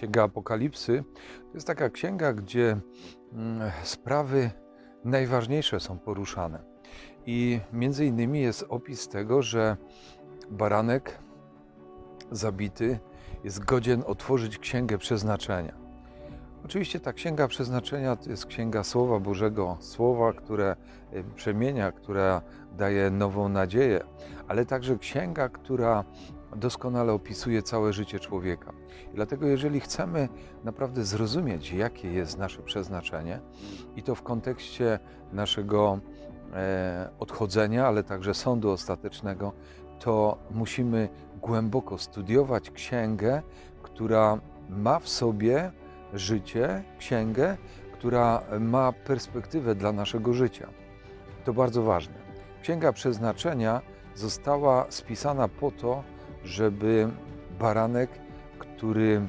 Księga Apokalipsy to jest taka księga, gdzie mm, sprawy najważniejsze są poruszane. I między innymi jest opis tego, że baranek zabity jest godzien otworzyć księgę przeznaczenia. Oczywiście ta księga przeznaczenia to jest księga Słowa Bożego, słowa, które y, przemienia, która daje nową nadzieję, ale także księga, która doskonale opisuje całe życie człowieka. I dlatego, jeżeli chcemy naprawdę zrozumieć, jakie jest nasze przeznaczenie, i to w kontekście naszego e, odchodzenia, ale także sądu ostatecznego, to musimy głęboko studiować księgę, która ma w sobie życie, księgę, która ma perspektywę dla naszego życia. To bardzo ważne. Księga przeznaczenia została spisana po to, żeby baranek, który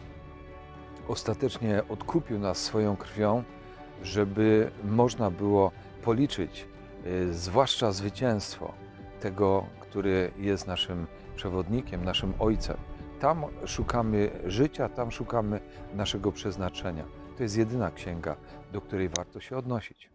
ostatecznie odkupił nas swoją krwią, żeby można było policzyć, y, zwłaszcza zwycięstwo tego, który jest naszym przewodnikiem, naszym ojcem. Tam szukamy życia, tam szukamy naszego przeznaczenia. To jest jedyna księga, do której warto się odnosić.